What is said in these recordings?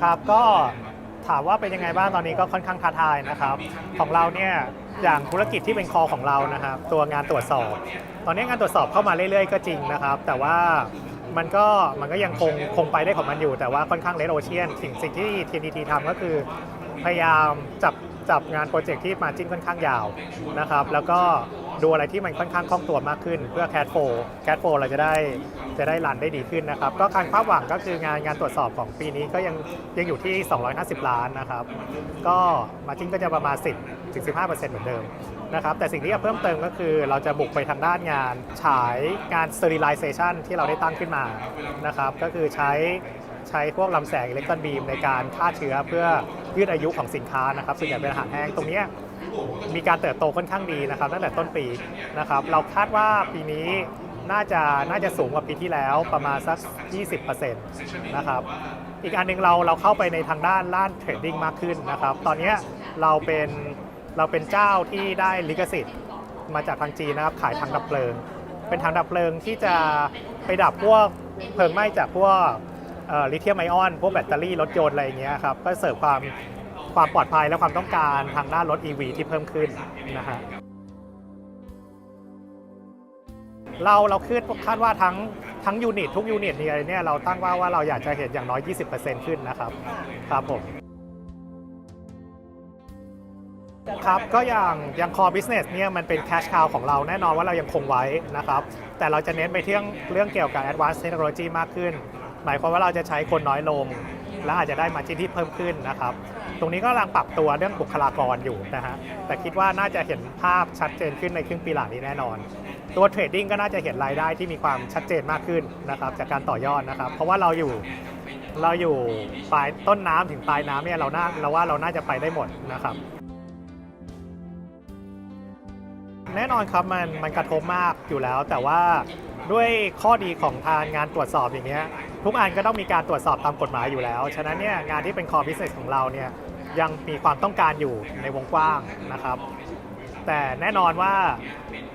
ครับก็ถามว่าเป็นยังไงบ้างตอนนี้ก็ค่อนข้างท้าทายนะครับ ของเราเนี่ยอย่างธุรกิจที่เป็นคอของเรานะครับตัวงานตรวจสอบ ตอนนี้งานตรวจสอบเข้ามาเรื่อยๆ ก็จริงนะครับ แต่ว่ามันก็มันก็ยังคงคงไปได้ของมันอยู่ แต่ว่าค่อนข้างเลดโอเชียนสิ่งสิ่งที่ TNT ทำก็คือ พยายามจับจับงานโปรเจกต์ที่มาจิ้นค่อนข้างยาวนะครับ แล้วก็ ดูอะไรที่มันค่อนข้างคล่องตัวมากขึ้น เพื่อแคดโฟแคดโฟเราจะได้จะได้รันได้ดีขึ้นนะครับ ก็การคาดหวังก็คืองานงานตรวจสอบของปีนี้ก็ยังยังอยู่ที่ 250 ล้านนะครับ ก็มาจิ้งก็จะประมาณ 10-15%เหมือนเดิม นะครับแต่สิ่งที่จะเพิ่มเติมก็คือ เราจะบุกไปทางด้านงานฉายงาน sterilization ที่เราได้ตั้งขึ้นมานะครับก็คือใช้ใช้พวกลำแสงอิเล็กตรอนบีมในการฆ่าเชื้อเพื่อยืดอายุของสินค้านะครับส่วนใหญ่เป็นอาหารแห้งตรงนี้มีการเติบโตค่อนข้างดีนะครับตั้งแต่ต้นปีนะครับเราคาดว่าปีนี้น่าจะน่าจะสูงกว่าปีที่แล้วประมาณสัก 20%นะครับอีกอันหนึ่งเราเราเข้าไปในทางด้านล้านเทรดดิ้งมากขึ้นนะครับตอนนี้เราเป็น เราเป็นเจ้าที่ได้ลิขสิทธิ์มาจากทางจีนนะครับ ขายถังดับเพลิง เป็นถังดับเพลิงที่จะไปดับพวกเพลิงไหม้จากพวกลิเธียมไอออน พวกแบตเตอรี่รถยนต์อะไรอย่างเงี้ยครับ ก็เสิร์ฟความความปลอดภัยและความต้องการทางด้านรถ EV ที่เพิ่มขึ้นนะฮะเราเราคาดคาดว่าทั้งทั้งยูนิตทุกยูนิตเนี่ยเนี่ยเราตั้งว่าว่าเราอยากจะเห็นอย่างน้อย 20%ขึ้นนะครับ ครับผม ครับก็อย่างอย่าง core business เนี่ยมันเป็น cash cow ของเราแน่นอนว่าเรายังคงไว้นะครับ แต่เราจะเน้นไปเที่ยงเรื่องเกี่ยวกับ advanced technology มากขึ้น หมายความว่าเราจะใช้คนน้อยลง และอาจจะได้มาจิ้นที่เพิ่มขึ้นนะครับ ตรงนี้ก็กำลังปรับตัวเรื่องบุคลากรอยู่นะฮะแต่คิดว่าน่าจะเห็นภาพชัดเจนขึ้นในครึ่งปีหลังนี้แน่นอน ตัวเทรดดิ้งก็น่าจะเห็นรายได้ที่มีความชัดเจนมากขึ้นนะครับจากการต่อยอดนะครับ เพราะว่าเราอยู่เราอยู่ปลายต้นน้ำถึงปลายน้ำเนี่ยเราน่าเราว่าเราน่าจะไปได้หมดนะครับ แน่นอนครับมันมันกระทบมากอยู่แล้ว แต่ว่าด้วยข้อดีของทางงานตรวจสอบอย่างเงี้ยทุกอันก็ต้องมีการตรวจสอบตามกฎหมายอยู่แล้ว ฉะนั้นเนี่ยงานที่เป็น core business ของเราเนี่ยยังมีความต้องการอยู่ในวงกว้างนะครับ แต่แน่นอนว่า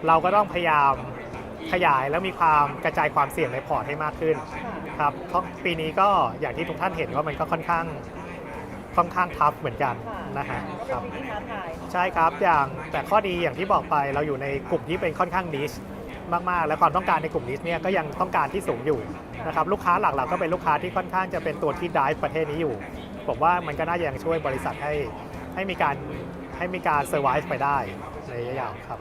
เราก็ต้องพยายามขยายแล้วมีความกระจายความเสี่ยงในพอร์ตให้มากขึ้นครับปีนี้ก็อย่างที่ทุกท่านเห็นว่ามันก็ค่อนข้าง ค่อนข้างทัฟเหมือนกันนะฮะก็คเป็รับนสิ่งที่ท้าทายใช่ครับอย่างแต่ข้อดีอย่างที่บอกไปเราอยู่ในกลุ่มที่เป็นค่อนข้างนิชมากๆ และความต้องการในกลุ่มนิชเนี่ยก็ยังต้องการที่สูงอยู่นะครับลูกค้าหลักๆก็เป็นลูกค้าที่ค่อนข้างจะเป็นตัวที่ดิฟประเทศนี้อยู่ ผมว่ามันก็น่าจะยังช่วยบริษัทให้ให้มีการให้มีการเซอร์ไวส์ไปได้ในระยะยาวครับ